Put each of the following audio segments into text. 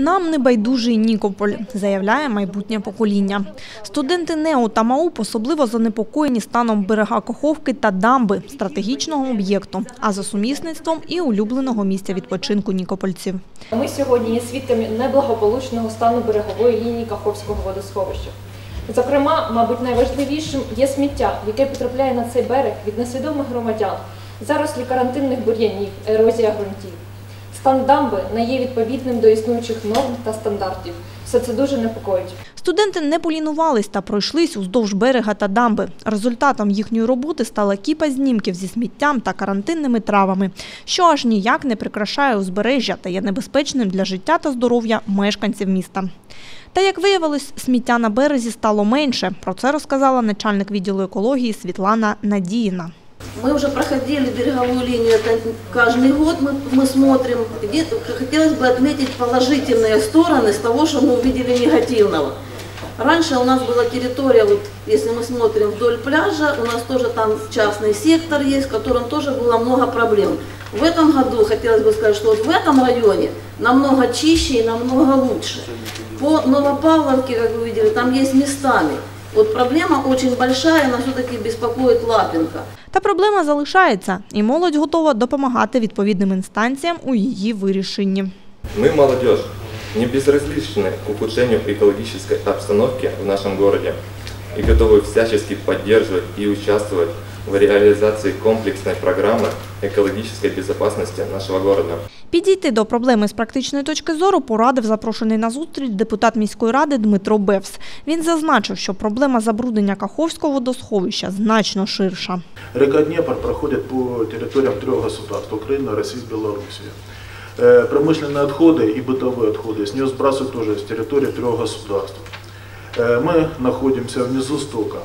Нам не байдужий Нікополь, заявляє майбутнє покоління. Студенти НЕО та МАУП особливо занепокоєні станом берега Коховки та дамби стратегічного об'єкту, а за сумісництвом і улюбленого місця відпочинку нікопольців. Ми сьогодні є свідками неблагополучного стану берегової лінії Каховського водосховища. Зокрема, мабуть, найважливішим є сміття, яке потрапляє на цей берег від несвідомих громадян, зарослі карантинних бур'янів, ерозія ґрунтів. Стан дамби не є відповідним до існуючих норм та стандартів. Все це дуже непокоїть. Студенти не полінувались та пройшлись уздовж берега та дамби. Результатом їхньої роботи стала кіпа знімків зі сміттям та карантинними травами, що аж ніяк не прикрашає узбережжя та є небезпечним для життя та здоров'я мешканців міста. Та як виявилось, сміття на березі стало менше. Про це розказала начальник відділу екології Світлана Надіїна. Мы уже проходили береговую линию, это каждый год мы, мы смотрим. Где хотелось бы отметить положительные стороны с того, что мы увидели негативного. Раньше у нас была территория, вот если мы смотрим вдоль пляжа, у нас тоже там частный сектор есть, в котором тоже было много проблем. В этом году хотелось бы сказать, что вот в этом районе намного чище и намного лучше. По Новопавловке, как вы видели, там есть местами. Вот проблема очень большая, она все-таки беспокоит Лапинка. Та проблема залишається, і молодь готова допомагати відповідним інстанціям у її вирішенні. Мы, молодежь, не безразличны к ухудшению экологической обстановки в нашем городе и готовы всячески поддерживать и участвовать в реализации комплексной программы экологической безопасности нашего города. Підійти до проблеми з практичної точки зору порадив запрошений на зустріч депутат міської ради Дмитро Бевс. Він зазначив, що проблема забруднення Каховського водосховища значно ширша. Река Днепр проходит по территориям трех государств – Украины, России, Белоруссии. Э, Промышленные отходы и бытовые отходы с нее сбрасывают тоже с территории трех государств. Э, Мы находимся внизу стока.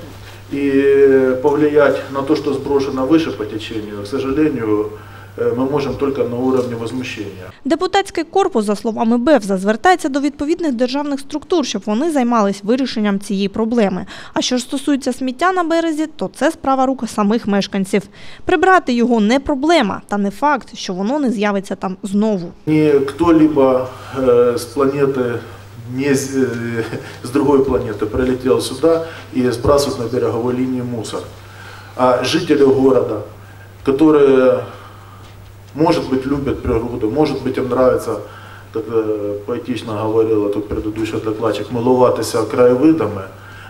И повлиять на то, что сброшено выше по течению, к сожалению, э, мы можем только на уровне возмущения. Депутатський корпус, за словами Бевза, звертається до відповідних державних структур, щоб вони займались вирішенням цієї проблеми. А що ж стосується сміття на березі, то це справа рук самих мешканців. Прибрати його не проблема, та не факт, що воно не з'явиться там знову. Не кто-либо э, с планеты, не с, э, с другой планеты прилетел сюда и сбрасывает на береговой линии мусор. А жители города, которые, может быть, любят природу, может быть, им нравится, как э, поэтично говорила тут предыдущий докладчик, милуватися краевидами,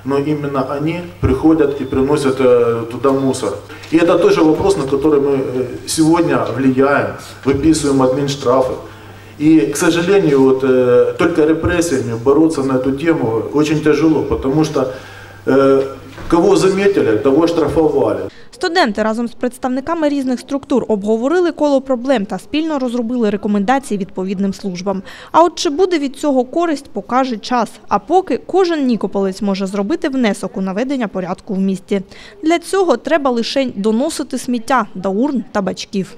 но именно они приходят и приносят э, туда мусор. И это тоже вопрос, на который мы э, сегодня влияем, выписываем админштрафы. И, к сожалению, вот, э, только репрессиями бороться на эту тему очень тяжело, потому что э, кого заметили, того штрафовали. Студенти разом з представниками різних структур обговорили коло проблем та спільно розробили рекомендації відповідним службам. А от чи буде від цього користь, покаже час. А поки кожен нікополець може зробити внесок у наведення порядку в місті. Для цього треба лише доносити сміття до урн та бачків.